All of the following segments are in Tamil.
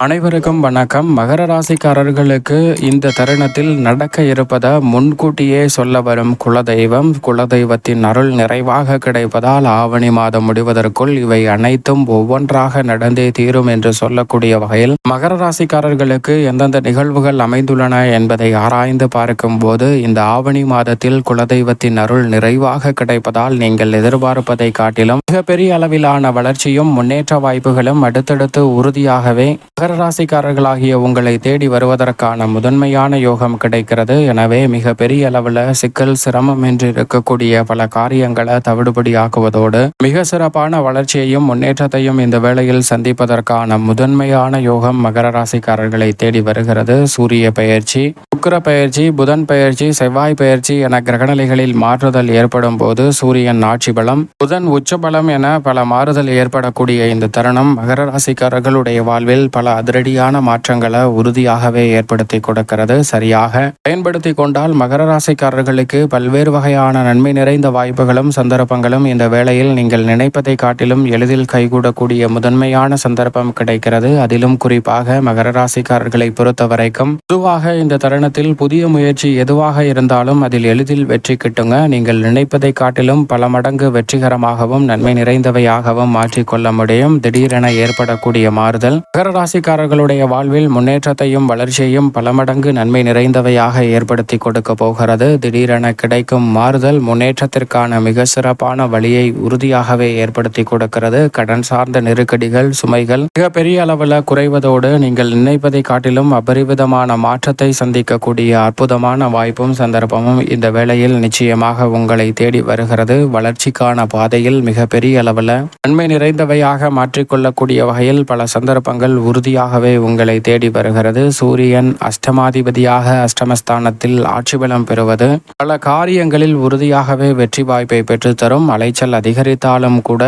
அனைவருக்கும் வணக்கம். மகர ராசிக்காரர்களுக்கு இந்த தருணத்தில் நடக்க இருப்பதை முன்கூட்டியே சொல்ல வரும் குலதெய்வம். குலதெய்வத்தின் அருள் நிறைவாக கிடைப்பதால் ஆவணி மாதம் முடிவதற்குள் இவை அனைத்தும் ஒவ்வொன்றாக நடந்தே தீரும் என்று சொல்லக்கூடிய வகையில் மகர ராசிக்காரர்களுக்கு எந்தெந்த நிகழ்வுகள் அமைந்துள்ளன என்பதை ஆராய்ந்து பார்க்கும் போது இந்த ஆவணி மாதத்தில் குலதெய்வத்தின் அருள் நிறைவாக கிடைப்பதால் நீங்கள் எதிர்பார்ப்பதை காட்டிலும் மிகப்பெரிய அளவிலான வளர்ச்சியும் முன்னேற்ற வாய்ப்புகளும் அடுத்தடுத்து உறுதியாகவே மகர ராசிக்காரர்களாகிய உங்களை தேடி வருவதற்கான முதன்மையான யோகம் கிடைக்கிறது. எனவே மிக பெரிய அளவில் சிக்கல் சிரமம் என்று இருக்கக்கூடிய பல காரியங்களை தவிடுபடி ஆக்குவதோடு மிக சிறப்பான வளர்ச்சியையும் முன்னேற்றத்தையும் இந்த வேளையில் சந்திப்பதற்கான முதன்மையான யோகம் மகர ராசிக்காரர்களை தேடி வருகிறது. சூரிய பயிற்சி சுக்கிர பயிற்சி புதன் பயிற்சி செவ்வாய் பயிற்சி என கிரகநிலைகளில் மாற்றுதல் ஏற்படும் போது சூரியன் ஆட்சி பலம் புதன் உச்ச பலம் என பல மாறுதல் ஏற்படக்கூடிய இந்த தருணம் மகர ராசிக்காரர்களுடைய வாழ்வில் பல அதிரடியான மாற்றங்களை உறுதியாகவே ஏற்படுத்தி கொடுக்கிறது. சரியாக பயன்படுத்தி கொண்டால் மகர ராசிக்காரர்களுக்கு பல்வேறு வகையான நன்மை நிறைந்த வாய்ப்புகளும் சந்தர்ப்பங்களும் இந்த வேளையில் நீங்கள் நினைப்பதை காட்டிலும் எளிதில் கைகூடக்கூடிய முதன்மையான சந்தர்ப்பம் கிடைக்கிறது. அதிலும் குறிப்பாக மகர ராசிக்காரர்களை பொறுத்த வரைக்கும் பொதுவாக இந்த தருணத்தில் புதிய முயற்சி எதுவாக இருந்தாலும் அதில் எளிதில் வெற்றி கிட்டுங்க. நீங்கள் நினைப்பதை காட்டிலும் பல மடங்கு வெற்றிகரமாகவும் நன்மை நிறைந்தவையாகவும் மாற்றிக்கொள்ள முடியும். திடீரென ஏற்படக்கூடிய மாறுதல் மகர ராசிக்காரர்களுடைய வாழ்வில் முன்னேற்றத்தையும் வளர்ச்சியையும் பல மடங்கு நன்மை நிறைந்தவையாக ஏற்படுத்தி கொடுக்க போகிறது. திடீரென கிடைக்கும் மாறுதல் முன்னேற்றத்திற்கான மிக சிறப்பான வழியை உறுதியாகவே ஏற்படுத்தி கொடுக்கிறது. கடன் சார்ந்த நெருக்கடிகள் சுமைகள் மிக பெரிய அளவில் குறைவதோடு நீங்கள் நினைப்பதை காட்டிலும் அபரிவிதமான மாற்றத்தை சந்திக்கக்கூடிய அற்புதமான வாய்ப்பும் சந்தர்ப்பமும் இந்த வேளையில் நிச்சயமாக உங்களை தேடி வருகிறது. வளர்ச்சிக்கான பாதையில் மிக பெரிய அளவில் நன்மை நிறைந்தவையாக மாற்றிக்கொள்ளக்கூடிய வகையில் பல சந்தர்ப்பங்கள் உறுதி அதிபதியாகவே உங்களை தேடி வருகிறது. சூரியன் அஷ்டமாதிபதியாக அஷ்டமஸ்தானத்தில் ஆட்சி பலம் பெறுவது. பல காரியங்களில் உறுதியாகவே வெற்றி வாய்ப்பை பெற்றுத்தரும் அலைச்சல் அதிகரித்தாலும் கூட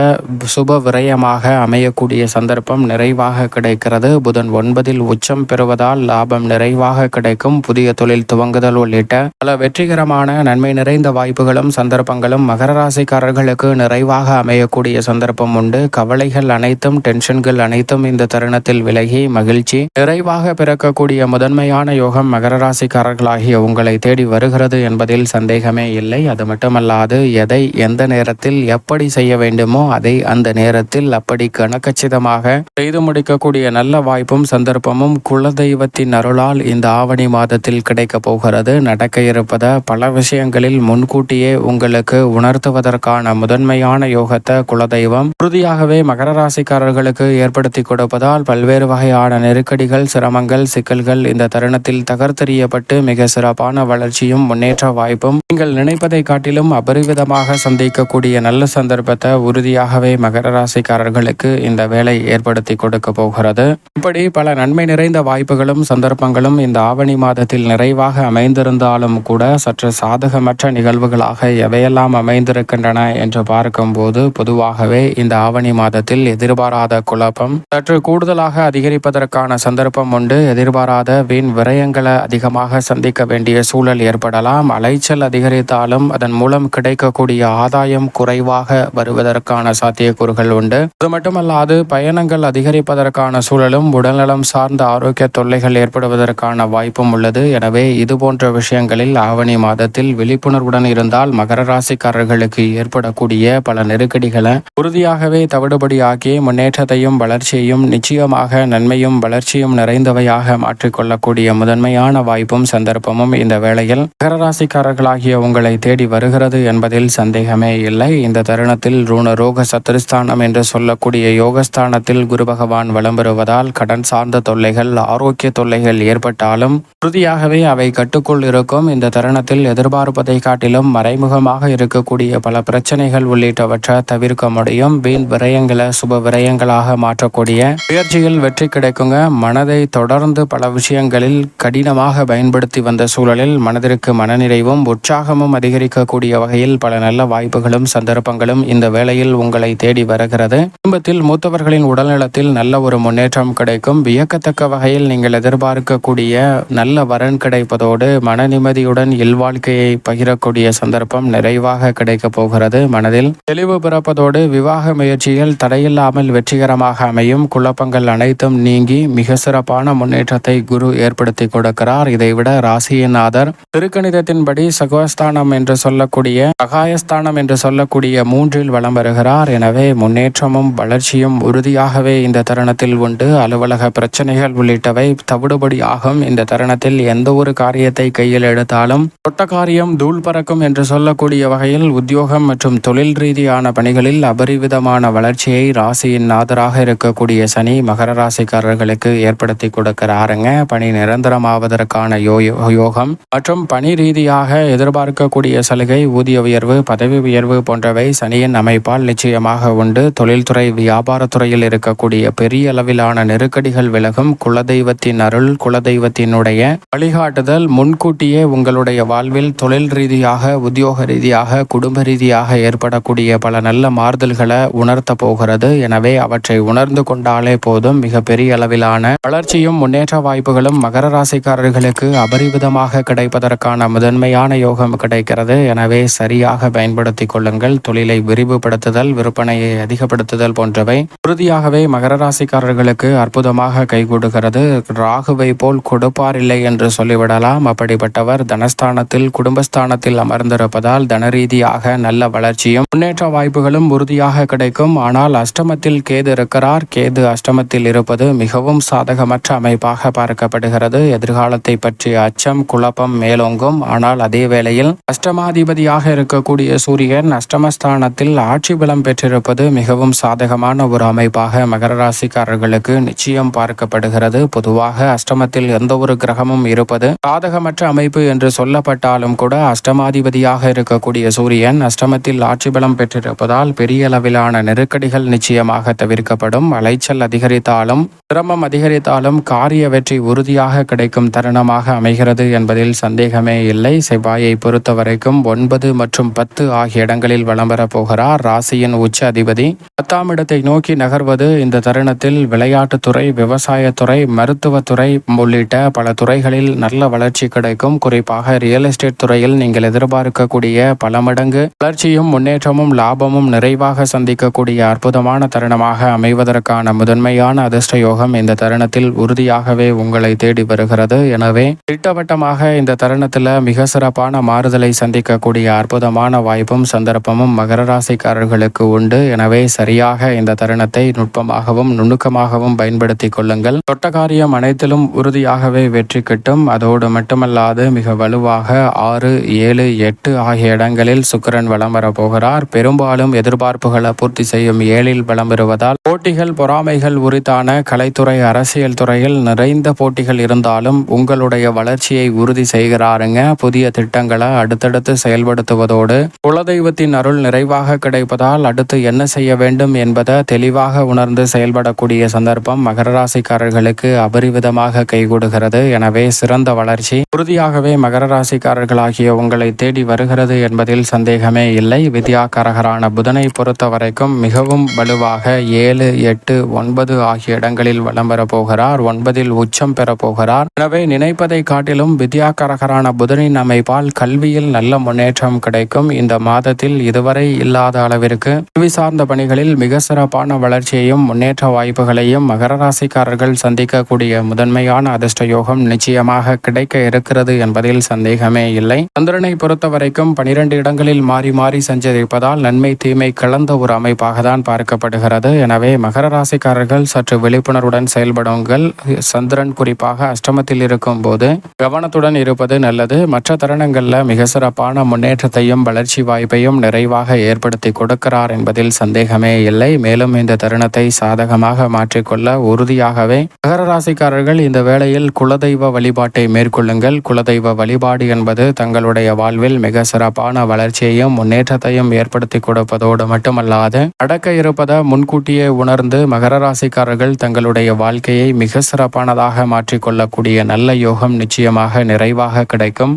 சுப விரயமாக அமையக்கூடிய சந்தர்ப்பம் நிறைவாக கிடைக்கிறது. புதன் ஒன்பதில் உச்சம் பெறுவதால் லாபம் நிறைவாக கிடைக்கும். புதிய தொழில் துவங்குதல் உள்ளிட்ட பல வெற்றிகரமான நன்மை நிறைந்த வாய்ப்புகளும் சந்தர்ப்பங்களும் மகர ராசிக்காரர்களுக்கு நிறைவாக அமையக்கூடிய சந்தர்ப்பம் உண்டு. கவலைகள் அனைத்தும் டென்ஷன்கள் அனைத்தும் இந்த தருணத்தில் விலகி மகிழ்ச்சி நிறைவாக பிறக்கக்கூடிய முதன்மையான யோகம் மகர ராசிக்காரர்களாகிய உங்களை தேடி வருகிறது என்பதில் சந்தேகமே இல்லை. அது மட்டுமல்லாது எதை எந்த நேரத்தில் எப்படி செய்ய வேண்டுமோ அதை அந்த நேரத்தில் அப்படி கணக்கச்சிதமாக செய்து முடிக்கக்கூடிய நல்ல வாய்ப்பும் சந்தர்ப்பமும் குலதெய்வத்தின் அருளால் இந்த ஆவணி மாதத்தில் கிடைக்க போகிறது. நடக்க இருப்பத பல விஷயங்களில் முன்கூட்டியே உங்களுக்கு உணர்த்துவதற்கான முதன்மையான யோகத்தை குலதெய்வம் உறுதியாகவே மகர ராசிக்காரர்களுக்கு ஏற்படுத்தி கொடுப்பதால் பல்வேறு வகை வகையான நெருக்கடிகள் சிரமங்கள் சிக்கல்கள் இந்த தருணத்தில் தகர்த்தெறியப்பட்டு மிக சிறப்பான வளர்ச்சியும் முன்னேற்ற வாய்ப்பும் நீங்கள் நினைப்பதை காட்டிலும் அபரிவிதமாக சந்திக்கக்கூடிய நல்ல சந்தர்ப்பத்தை உறுதியாகவே மகர ராசிக்காரர்களுக்கு இந்த வேலை ஏற்படுத்தி கொடுக்க போகிறது. இப்படி பல நன்மை நிறைந்த வாய்ப்புகளும் சந்தர்ப்பங்களும் இந்த ஆவணி மாதத்தில் நிறைவாக அமைந்திருந்தாலும் கூட சற்று சாதகமற்ற நிகழ்வுகளாக எவையெல்லாம் அமைந்திருக்கின்றன என்று பார்க்கும்போது பொதுவாகவே இந்த ஆவணி மாதத்தில் எதிர்பாராத குழப்பம் சற்று கூடுதலாக அதிகரிப்பதற்கான சந்தர்ப்பம் உண்டு. எதிர்பாராத வீண் விரயங்களை அதிகமாக சந்திக்க வேண்டிய சூழல் ஏற்படலாம். அலைச்சல் அதிகரித்தாலும் அதன் மூலம் கிடைக்கக்கூடிய ஆதாயம் குறைவாக வருவதற்கான சாத்தியக்கூறுகள் உண்டு. அது மட்டுமல்லாது பயணங்கள் அதிகரிப்பதற்கான சூழலும் உடல்நலம் சார்ந்த ஆரோக்கிய தொல்லைகள் ஏற்படுவதற்கான வாய்ப்பும் உள்ளது. எனவே இது போன்ற விஷயங்களில் ஆவணி மாதத்தில் விழிப்புணர்வுடன் இருந்தால் மகர ராசிக்காரர்களுக்கு ஏற்படக்கூடிய பல நெருக்கடிகளை உறுதியாகவே தவிடுபடியாக்கி முன்னேற்றத்தையும் வளர்ச்சியையும் நிச்சயமாக நன்மையும் வளர்ச்சியும் நிறைந்தவையாக மாற்றிக்கொள்ளக்கூடிய முதன்மையான வாய்ப்பும் சந்தர்ப்பமும் இந்த வேளையில் மகரராசிக்காரர்களாகிய உங்களை தேடி வருகிறது என்பதில் சந்தேகமே இல்லை. இந்த தருணத்தில் ரூண ரோக சத்துருஸ்தானம் என்று சொல்லக்கூடிய யோகஸ்தானத்தில் குரு பகவான் வலம் பெறுவதால் கடன் சார்ந்த தொல்லைகள் ஆரோக்கிய தொல்லைகள் ஏற்பட்டாலும் உறுதியாகவே அவை கட்டுக்குள் இருக்கும். இந்த தருணத்தில் எதிர்பார்ப்பதை காட்டிலும் மறைமுகமாக இருக்கக்கூடிய பல பிரச்சனைகள் உள்ளிட்டவற்றை தவிர்க்க முடியும். வீண் விரயங்களை சுப விரயங்களாக மாற்றக்கூடிய முயற்சியில் வெற்றி கிடைக்குங்க. மனதை தொடர்ந்து பல விஷயங்களில் கடினமாக பயன்படுத்தி வந்த சூழலில் மனதிற்கு மனநிறைவும் உற்சாகமும் அதிகரிக்கக்கூடிய வகையில் பல நல்ல வாய்ப்புகளும் சந்தர்ப்பங்களும் இந்த வேளையில் உங்களை தேடி வருகிறது. குடும்பத்தில் மூத்தவர்களின் உடல்நலத்தில் நல்ல ஒரு முன்னேற்றம் கிடைக்கும். வியக்கத்தக்க வகையில் நீங்கள் எதிர்பார்க்கக்கூடிய நல்ல வரன் கிடைப்பதோடு மன நிம்மதியுடன் இல்வாழ்க்கையை பகிரக்கூடிய சந்தர்ப்பம் நிறைவாக கிடைக்கப் போகிறது மனதில். தெளிவு பிறப்பதோடு விவாக முயற்சியில் தடையில்லாமல் வெற்றிகரமாக அமையும். குழப்பங்கள் அனைத்தும் நீங்கி மிக சிறப்பான முன்னேற்றத்தை குரு ஏற்படுத்தி கொடுக்கிறார். இதைவிட ராசியின் ஆதர் திருக்கணிதத்தின்படி சகோஸ்தானம் என்று சொல்லக்கூடிய சகாயஸ்தானம் என்று சொல்லக்கூடிய மூன்றில் வலம் வருகிறார். எனவே முன்னேற்றமும் வளர்ச்சியும் உறுதியாகவே இந்த தருணத்தில் உண்டு. அலுவலக பிரச்சனைகள் உள்ளிட்டவை தவிடுபடியாகும். இந்த தருணத்தில் எந்த ஒரு காரியத்தை கையில் எடுத்தாலும் தொட்ட காரியம் தூள் பறக்கும் என்று சொல்லக்கூடிய வகையில் உத்தியோகம் மற்றும் தொழில் ரீதியான பணிகளில் அபரிவிதமான வளர்ச்சியை ராசியின் நாதராக இருக்கக்கூடிய சனி மகர ராசிக்காரர்களுக்கு ஏற்படுத்தி கொடுக்கிறாருங்க. பணி நிரந்தரமாவதற்கான யோ யோகம். மற்றும் பணி ரீதியாக எதிர்பார்க்கக்கூடிய சலுகை ஊதிய உயர்வு பதவி உயர்வு போன்றவை சனியின் அமைப்பால் நிச்சயமாக உண்டு. தொழில்துறை வியாபாரத்துறையில் இருக்கக்கூடிய பெரிய அளவிலான நெருக்கடிகள் விலகும். குலதெய்வத்தின் அருள் குலதெய்வத்தினுடைய வழிகாட்டுதல் முன்கூட்டியே உங்களுடைய வாழ்வில் தொழில் ரீதியாக உத்தியோக ரீதியாக குடும்ப ரீதியாக ஏற்படக்கூடிய பல நல்ல மாறுதல்களை உணர்த்த போகிறது. எனவே அவற்றை உணர்ந்து கொண்டாலே போதும். மிக பெரிய அளவிலான வளர்ச்சியும் முன்னேற்ற வாய்ப்புகளும் மகர ராசிக்காரர்களுக்கு அபரிவிதமாக கிடைப்பதற்கான முதன்மையான யோகம் கிடைக்கிறது. எனவே சரியாக பயன்படுத்திக் கொள்ளுங்கள். தொழிலை விரிவுபடுத்துதல் விற்பனையை அதிகப்படுத்துதல் போன்றவை உறுதியாகவே மகர ராசிக்காரர்களுக்கு அற்புதமாக கைகூடுகிறது. ராகுவை போல் கொடுப்பார் இல்லை என்று சொல்லிவிடலாம். அப்படிப்பட்டவர் தனஸ்தானத்தில் குடும்பஸ்தானத்தில் அமர்ந்திருப்பதால் தனரீதியாக நல்ல வளர்ச்சியும் முன்னேற்ற வாய்ப்புகளும் உறுதியாக கிடைக்கும். ஆனால் அஷ்டமத்தில் கேது இருக்கிறார். கேது அஷ்டமத்தில் இருப்பது மிகவும் சாதகமற்ற அமைப்பாக பார்க்கப்படுகிறது. எதிர்காலத்தை பற்றிய அச்சம் குழப்பம் மேலோங்கும். ஆனால் அதே வேளையில் அஷ்டமாதிபதியாக இருக்கக்கூடிய சூரியன் அஷ்டமஸ்தானத்தில் ஆட்சி பலம் பெற்றிருப்பது மிகவும் சாதகமான ஒரு அமைப்பாக மகர ராசிக்காரர்களுக்கு நிச்சயம் பார்க்கப்படுகிறது. பொதுவாக அஷ்டமத்தில் எந்த ஒரு கிரகமும் இருப்பது சாதகமற்ற அமைப்பு என்று சொல்லப்பட்டாலும் கூட அஷ்டமாதிபதியாக இருக்கக்கூடிய சூரியன் அஷ்டமத்தில் ஆட்சி பலம் பெற்றிருப்பதால் பெரிய அளவிலான நெருக்கடிகள் நிச்சயமாக தவிர்க்கப்படும். அலைச்சல் அதிகரித்தாலும் சிரமம் அதிகரித்தாலும் காரிய வெற்றி உறுதியாக கிடைக்கும் தருணமாக அமைகிறது என்பதில் சந்தேகமே இல்லை. செவ்வாயை பொறுத்த வரைக்கும் ஒன்பது மற்றும் பத்து ஆகிய இடங்களில் வலம் போகிறார். ராசியின் உச்ச அதிபதி. பத்தாம் இடத்தை நோக்கி நகர்வது இந்த தருணத்தில் விளையாட்டுத்துறை விவசாயத்துறை மருத்துவத்துறை உள்ளிட்ட பல துறைகளில் நல்ல வளர்ச்சி கிடைக்கும். குறிப்பாக ரியல் எஸ்டேட் துறையில் நீங்கள் எதிர்பார்க்கக்கூடிய பல மடங்கு வளர்ச்சியும் முன்னேற்றமும் லாபமும் நிறைவாக சந்திக்கக்கூடிய அற்புதமான தருணமாக அமைவதற்கான முதன்மையான அதிர்ஷ்ட யோகம் இந்த தருணத்தில் உறுதியாகவே உங்களை தேடி வருகிறது. எனவே திட்டவட்டமாக இந்த தருணத்தில் மிக சிறப்பான மாறுதலை சந்திக்கக்கூடிய அற்புதமான வாய்ப்பும் சந்தர்ப்பமும் மகர ராசிக்காரர்களுக்கு உண்டு. எனவே சரியாக இந்த தருணத்தை நுட்பமாகவும் நுணுக்கமாகவும் பயன்படுத்தி கொள்ளுங்கள். தொட்ட காரியம் அனைத்திலும் உறுதியாகவே வெற்றி கிட்டும். அதோடு மட்டுமல்லாது மிக வலுவாக ஆறு ஏழு எட்டு ஆகிய இடங்களில் சுக்கிரன் வலம் வரப் போகிறார். பெரும்பாலும் எதிர்பார்ப்புகளை பூர்த்தி செய்யும் ஏழில் வலம் வருவதால் போட்டிகள் பொறாமைகள் உரித்தான கலைத்துறை அரசியல் துறையில் நிறைந்த போட்டிகள் இருந்தாலும் உங்களுடைய வளர்ச்சியை உறுதி செய்கிறாருங்க. புதிய திட்டங்களை அடுத்தடுத்து செயல்படுத்துவதோடு குலதெய்வத்தின் அருள் நிறைவாக கிடைப்பதால் அடுத்து என்ன செய்ய வேண்டும் என்பதை தெளிவாக உணர்ந்து செயல்படக்கூடிய சந்தர்ப்பம் மகர ராசிக்காரர்களுக்கு அபரிவிதமாக கைகூடுகிறது. எனவே சிறந்த வளர்ச்சி. உறுதியாகவே மகர ராசிக்காரர்களாகிய உங்களை தேடி வருகிறது என்பதில் சந்தேகமே இல்லை. வித்யாகாரகரான புதனை பொறுத்த வரைக்கும் மிகவும் வலுவாக ஏழு எட்டு ஒன்பது ஆகிய இடங்கள் வலம் வளம் பெறப்போகிறார் ஒன்பதில் உச்சம் பெறப்போகிறார். எனவே நினைப்பதை காட்டிலும் வித்யாகரகரான புதனின் அமைப்பால் கல்வியில் நல்ல முன்னேற்றம் கிடைக்கும். இந்த மாதத்தில் இதுவரை இல்லாத அளவிற்கு கல்வி சார்ந்த பணிகளில் மிக சிறப்பான வளர்ச்சியையும் முன்னேற்ற வாய்ப்புகளையும் மகர ராசிக்காரர்கள் சந்திக்கக்கூடிய முதன்மையான அதிர்ஷ்ட யோகம் நிச்சயமாக கிடைக்க இருக்கிறது என்பதில் சந்தேகமே இல்லை. சந்திரனை பொறுத்த வரைக்கும் பனிரெண்டு இடங்களில் மாறி மாறி சஞ்சரிப்பதால் நன்மை தீமை கலந்த ஒரு அமைப்பாக தான் பார்க்கப்படுகிறது. எனவே மகர ராசிக்காரர்கள் சற்று விழிப்புணர்வுடன் செயல்படுங்கள். சந்திரன் குறிப்பாக அஷ்டமத்தில் இருக்கும் போது கவனத்துடன் இருப்பது நல்லது. மற்ற தருணங்களில் மிக சிறப்பான முன்னேற்றத்தையும் வளர்ச்சி வாய்ப்பையும் நிறைவாக ஏற்படுத்தி கொடுக்கிறார் என்பதில் சந்தேகமே இல்லை. மேலும் இந்த தருணத்தை சாதகமாக மாற்றிக்கொள்ள உறுதியாகவே மகர ராசிக்காரர்கள் இந்த வேளையில் குலதெய்வ வழிபாட்டை மேற்கொள்ளுங்கள். குலதெய்வ வழிபாடு என்பது தங்களுடைய வாழ்வில் மிக சிறப்பான வளர்ச்சியையும் முன்னேற்றத்தையும் ஏற்படுத்தி கொடுப்பதோடு மட்டுமல்லாது அடக்க இருப்பதை முன்கூட்டியே உணர்ந்து மகர ராசிக்காரர்கள் தங்களுடைய வாழ்க்கையை மிக சிறப்பானதாக மாற்றிக்கொள்ளக்கூடிய நல்ல யோகம் நிச்சயமாக நிறைவாக கிடைக்கும்.